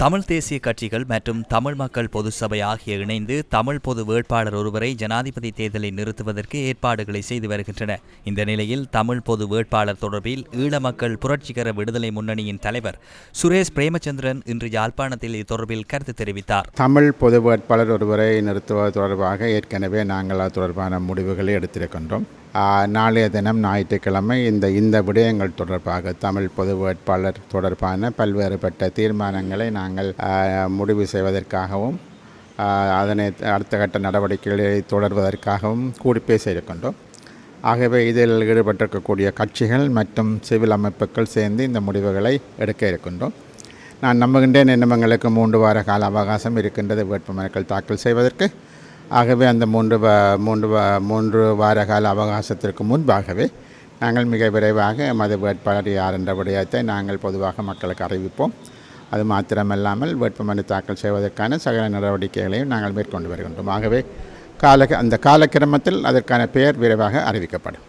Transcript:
தமிழ் தேசிய கட்சிகள் மற்றும் தமிழ் மக்கள் பொது சபை ஆகிய இணைந்து தமிழ் பொது வேட்பாளர் ஒருவரை ஜனாதிபதி தேர்தலை நிறுத்துவதற்கு ஏற்பாடுகளை செய்து வருகின்றன. இந்த நிலையில் தமிழ் பொது வேட்பாளர் தொடர்பில் ஈழ மக்கள் புரட்சிகர விடுதலை முன்னணியின் தலைவர் சுரேஷ் பிரேமச்சந்திரன் இன்று யாழ்ப்பாணத்தில் இது தொடர்பில் கருத்து தெரிவித்தார். தமிழ் பொது வேட்பாளர் ஒருவரை நிறுத்துவது தொடர்பாக ஏற்கனவே நாங்கள் அது தொடர்பான முடிவுகளை எடுத்திருக்கின்றோம். நாளைய தினம் ஞாயிற்றுக்கிழமை இந்த இந்த விடயங்கள் தொடர்பாக தமிழ் பொது வேட்பாளர் தொடர்பான பல்வேறுபட்ட தீர்மானங்களை நாங்கள் முடிவு செய்வதற்காகவும் அதனை அடுத்த கட்ட நடவடிக்கைகளை தொடர்வதற்காகவும் கூடி செய்து கொண்டோம் ஆகவே இதில் ஈடுபட்டிருக்கக்கூடிய கட்சிகள் மற்றும் சிவில் அமைப்புகள் சேர்ந்து இந்த முடிவுகளை எடுக்க இருக்கின்றோம். நான் நம்புகின்றேன் இன்னும் மூன்று வார கால அவகாசம் இருக்கின்றது வேட்புமனுக்கள் தாக்கல் செய்வதற்கு. ஆகவே அந்த மூன்று மூன்று வ மூன்று வார கால அவகாசத்திற்கு முன்பாகவே நாங்கள் மிக விரைவாக எமது வேட்பாளர் யார் என்ற விடயத்தை நாங்கள் பொதுவாக மக்களுக்கு அறிவிப்போம். அது மாத்திரமல்லாமல் வேட்புமனு தாக்கல் செய்வதற்கான சகல நடவடிக்கைகளையும் நாங்கள் மேற்கொண்டு வருகின்றோம். ஆகவே கால அந்த காலக்கிரமத்தில் அதற்கான பெயர் விரைவாக அறிவிக்கப்படும்.